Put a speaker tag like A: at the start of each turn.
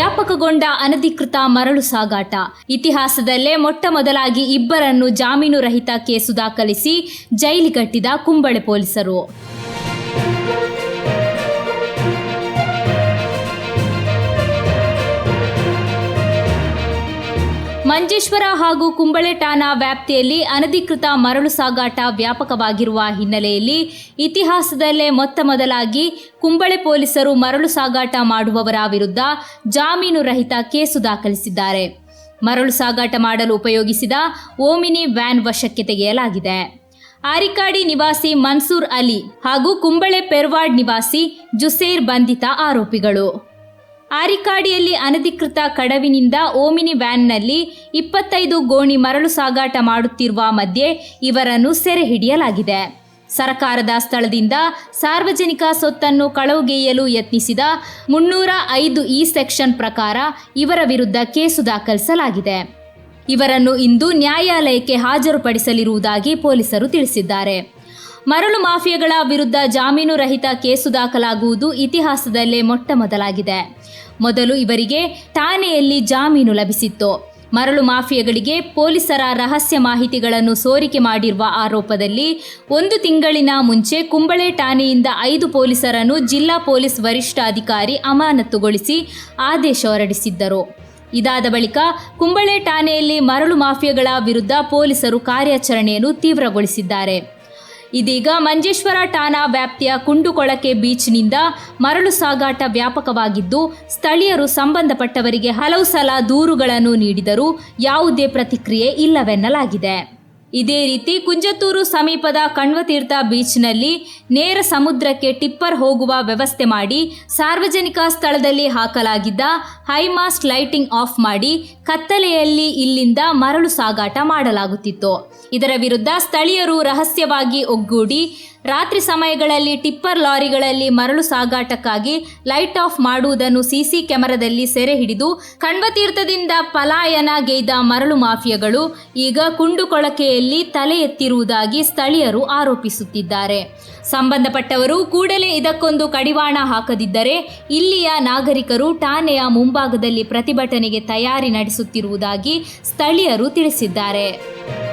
A: ವ್ಯಾಪಕಗೊಂಡ ಅನಧಿಕೃತ ಮರಳು ಸಾಗಾಟ. ಇತಿಹಾಸದಲ್ಲೇ ಮೊಟ್ಟ ಮೊದಲಾಗಿ ಇಬ್ಬರನ್ನು ಜಾಮೀನು ರಹಿತ ಕೇಸು ದಾಖಲಿಸಿ ಜೈಲಿಗಟ್ಟಿದ ಕುಂಬಳೆ ಪೊಲೀಸರು. ಮಂಜೇಶ್ವರ ಹಾಗೂ ಕುಂಬಳೆ ಠಾಣಾ ವ್ಯಾಪ್ತಿಯಲ್ಲಿ ಅನಧಿಕೃತ ಮರಳು ಸಾಗಾಟ ವ್ಯಾಪಕವಾಗಿರುವ ಹಿನ್ನೆಲೆಯಲ್ಲಿ ಇತಿಹಾಸದಲ್ಲೇ ಮೊತ್ತ ಮೊದಲಾಗಿ ಕುಂಬಳೆ ಪೊಲೀಸರು ಮರಳು ಸಾಗಾಟ ಮಾಡುವವರ ವಿರುದ್ಧ ಜಾಮೀನು ರಹಿತ ಕೇಸು ದಾಖಲಿಸಿದ್ದಾರೆ. ಮರಳು ಸಾಗಾಟ ಮಾಡಲು ಉಪಯೋಗಿಸಿದ ಓಮಿನಿ ವ್ಯಾನ್ ವಶಕ್ಕೆ ತೆಗೆಯಲಾಗಿದೆ. ಆರಿಕಾಡಿ ನಿವಾಸಿ ಮನ್ಸೂರ್ ಅಲಿ ಹಾಗೂ ಕುಂಬಳೆ ಪೆರ್ವಾಡ್ ನಿವಾಸಿ ಜುಸೇರ್ ಬಂಧಿತ ಆರೋಪಿಗಳು. ಆರಿಕಾಡಿಯಲ್ಲಿ ಅನಧಿಕೃತ ಕಡವಿನಿಂದ ಓಮಿನಿ ವ್ಯಾನ್ನಲ್ಲಿ ಇಪ್ಪತ್ತೈದು ಗೋಣಿ ಮರಳು ಸಾಗಾಟ ಮಾಡುತ್ತಿರುವ ಮಧ್ಯೆ ಇವರನ್ನು ಸೆರೆ ಹಿಡಿಯಲಾಗಿದೆ. ಸರಕಾರದ ಸ್ಥಳದಿಂದ ಸಾರ್ವಜನಿಕ ಸೊತ್ತನ್ನು ಕಳವುಗೆಯಲು ಯತ್ನಿಸಿದ ಮುನ್ನೂರ ಐದು ಇ ಸೆಕ್ಷನ್ ಪ್ರಕಾರ ಇವರ ವಿರುದ್ಧ ಕೇಸು ದಾಖಲಿಸಲಾಗಿದೆ. ಇವರನ್ನು ಇಂದು ನ್ಯಾಯಾಲಯಕ್ಕೆ ಹಾಜರುಪಡಿಸಲಿರುವುದಾಗಿ ಪೊಲೀಸರು ತಿಳಿಸಿದ್ದಾರೆ. ಮರಳು ಮಾಫಿಯಾಗಳ ವಿರುದ್ಧ ಜಾಮೀನು ರಹಿತ ಕೇಸು ದಾಖಲಾಗುವುದು ಇತಿಹಾಸದಲ್ಲೇ ಮೊಟ್ಟ ಮೊದಲಾಗಿದೆ ಮೊದಲು ಇವರಿಗೆ ಠಾಣೆಯಲ್ಲಿ ಜಾಮೀನು ಲಭಿಸಿತ್ತು. ಮರಳು ಮಾಫಿಯಾಗಳಿಗೆ ಪೊಲೀಸರ ರಹಸ್ಯ ಮಾಹಿತಿಗಳನ್ನು ಸೋರಿಕೆ ಮಾಡಿರುವ ಆರೋಪದಲ್ಲಿ ಒಂದು ತಿಂಗಳಿನ ಮುಂಚೆ ಕುಂಬಳೆ ಠಾಣೆಯಿಂದ ಐದು ಪೊಲೀಸರನ್ನು ಜಿಲ್ಲಾ ಪೊಲೀಸ್ ವರಿಷ್ಠಾಧಿಕಾರಿ ಅಮಾನತುಗೊಳಿಸಿ ಆದೇಶ ಹೊರಡಿಸಿದ್ದರು. ಇದಾದ ಬಳಿಕ ಕುಂಬಳೆ ಠಾಣೆಯಲ್ಲಿ ಮರಳು ಮಾಫಿಯಾಗಳ ವಿರುದ್ಧ ಪೊಲೀಸರು ಕಾರ್ಯಾಚರಣೆಯನ್ನು ತೀವ್ರಗೊಳಿಸಿದ್ದಾರೆ. ಇದೀಗ ಮಂಜೇಶ್ವರ ಠಾಣಾ ವ್ಯಾಪ್ತಿಯ ಕುಂಡುಕೊಳಕೆ ಬೀಚ್ನಿಂದ ಮರಳು ಸಾಗಾಟ ವ್ಯಾಪಕವಾಗಿದ್ದು, ಸ್ಥಳೀಯರು ಸಂಬಂಧಪಟ್ಟವರಿಗೆ ಹಲವು ಸಲ ದೂರುಗಳನ್ನು ನೀಡಿದರೂ ಯಾವುದೇ ಪ್ರತಿಕ್ರಿಯೆ ಇಲ್ಲವೆನ್ನಲಾಗಿದೆ. ಇದೇ ರೀತಿ ಕುಂಜತ್ತೂರು ಸಮೀಪದ ಕಣ್ವತೀರ್ಥ ಬೀಚ್ನಲ್ಲಿ ನೇರ ಸಮುದ್ರಕ್ಕೆ ಟಿಪ್ಪರ್ ಹೋಗುವ ವ್ಯವಸ್ಥೆ ಮಾಡಿ ಸಾರ್ವಜನಿಕ ಸ್ಥಳದಲ್ಲಿ ಹಾಕಲಾಗಿದ್ದ ಹೈಮಾಸ್ಟ್ ಲೈಟಿಂಗ್ ಆಫ್ ಮಾಡಿ ಕತ್ತಲೆಯಲ್ಲಿ ಇಲ್ಲಿಂದ ಮರಳು ಸಾಗಾಟ ಮಾಡಲಾಗುತ್ತಿತ್ತು. ಇದರ ವಿರುದ್ಧ ಸ್ಥಳೀಯರು ರಹಸ್ಯವಾಗಿ ಒಗ್ಗೂಡಿ ರಾತ್ರಿ ಸಮಯಗಳಲ್ಲಿ ಟಿಪ್ಪರ್ ಲಾರಿಗಳಲ್ಲಿ ಮರಳು ಸಾಗಾಟಕ್ಕಾಗಿ ಲೈಟ್ ಆಫ್ ಮಾಡುವುದನ್ನು ಸಿಸಿ ಕ್ಯಾಮೆರಾದಲ್ಲಿ ಸೆರೆ ಹಿಡಿದು ಕಣ್ವತೀರ್ಥದಿಂದ ಪಲಾಯನಗೈದ ಮರಳು ಮಾಫಿಯಾಗಳು ಈಗ ಕುಂಡುಕೊಳಕೆಯಲ್ಲಿ ತಲೆ ಎತ್ತಿರುವುದಾಗಿ ಸ್ಥಳೀಯರು ಆರೋಪಿಸುತ್ತಿದ್ದಾರೆ. ಸಂಬಂಧಪಟ್ಟವರು ಕೂಡಲೇ ಇದಕ್ಕೊಂದು ಕಡಿವಾಣ ಹಾಕದಿದ್ದರೆ ಇಲ್ಲಿಯ ನಾಗರಿಕರು ಠಾಣೆಯ ಮುಂಭಾಗದಲ್ಲಿ ಪ್ರತಿಭಟನೆಗೆ ತಯಾರಿ ನಡೆಸುತ್ತಿರುವುದಾಗಿ ಸ್ಥಳೀಯರು ತಿಳಿಸಿದ್ದಾರೆ.